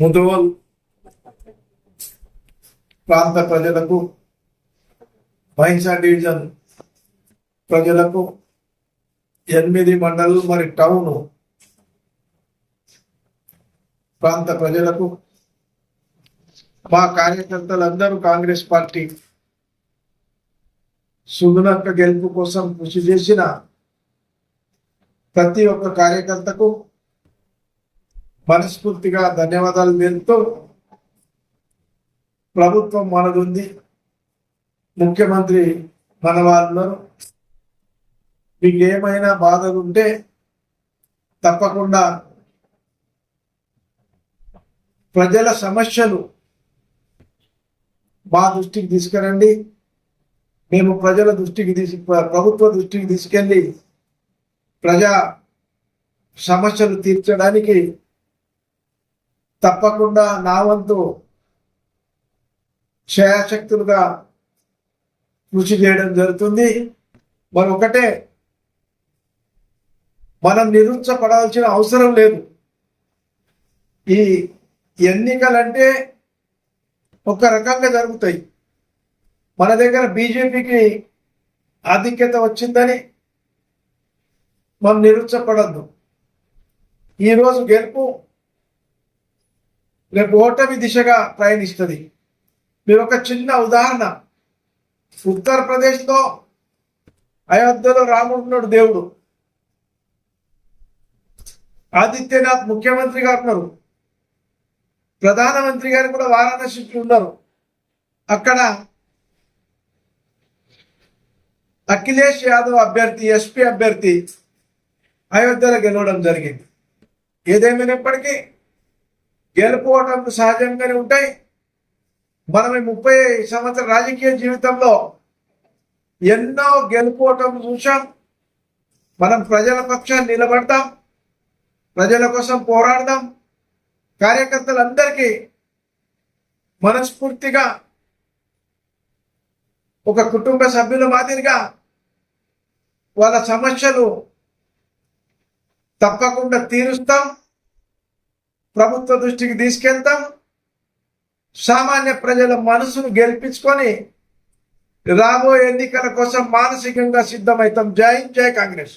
ముదోల్ ప్రాంత ప్రజలకు మహిషా డివిజన్ ప్రజలకు ఎనిమిది మండలు మరి టౌన్ ప్రాంత ప్రజలకు మా కార్యకర్తలందరూ కాంగ్రెస్ పార్టీ సుగుణక్క గెలుపు కోసం కృషి చేసిన ప్రతి ఒక్క కార్యకర్తకు మనస్ఫూర్తిగా ధన్యవాదాలు తెలుపుతూ ప్రభుత్వం మనదుంది. ముఖ్యమంత్రి మన వాళ్ళు మీకు ఏమైనా బాధలు ఉంటే తప్పకుండా ప్రజల సమస్యలు మా దృష్టికి తీసుకురండి. మేము ప్రజల దృష్టికి తీసు ప్రభుత్వ దృష్టికి తీసుకెళ్ళి ప్రజా సమస్యలు తీర్చడానికి తప్పకుండా నా వంతు క్షయాశక్తులుగా కృషి చేయడం జరుగుతుంది. మరి ఒకటే మనం నిరుత్సపడాల్సిన అవసరం లేదు. ఈ ఎన్నికలంటే ఒక రకంగా జరుగుతాయి. మన దగ్గర బీజేపీకి ఆధిక్యత వచ్చిందని మనం నిరుత్సపడద్దు ఈరోజు గెలుపు రేపు ఓటమి దిశగా ప్రయాణిస్తుంది. మీరు ఒక చిన్న ఉదాహరణ. ఉత్తరప్రదేశ్లో అయోధ్యలో రాముడున్నాడు దేవుడు. ఆదిత్యనాథ్ ముఖ్యమంత్రి గారు ఉన్నారు. ప్రధానమంత్రి గారు కూడా వారాణసిలో ఉన్నారు. అక్కడ అఖిలేష్ యాదవ్ అభ్యర్థి ఎస్పీ అభ్యర్థి అయోధ్యలో గెలవడం జరిగింది. ఏదేమైనప్పటికీ గెలుపుకోవటం సహజంగానే ఉంటాయి. మనం ఈ ముప్పై సంవత్సరాల రాజకీయ జీవితంలో ఎన్నో గెలుపుకోవటం చూసాం మనం ప్రజల పక్షాన్ని నిలబడతాం. ప్రజల కోసం పోరాడదాం. కార్యకర్తలందరికీ మనస్ఫూర్తిగా ఒక కుటుంబ సభ్యుల మాదిరిగా వాళ్ళ సమస్యలు తప్పకుండా తీరుస్తాం. ప్రభుత్వ దృష్టికి తీసుకెళ్తాం. సామాన్య ప్రజల మనసును గెలిపించుకొని రాబోయే ఎన్నికల కోసం మానసికంగా సిద్ధమవుతాం. జై జై కాంగ్రెస్.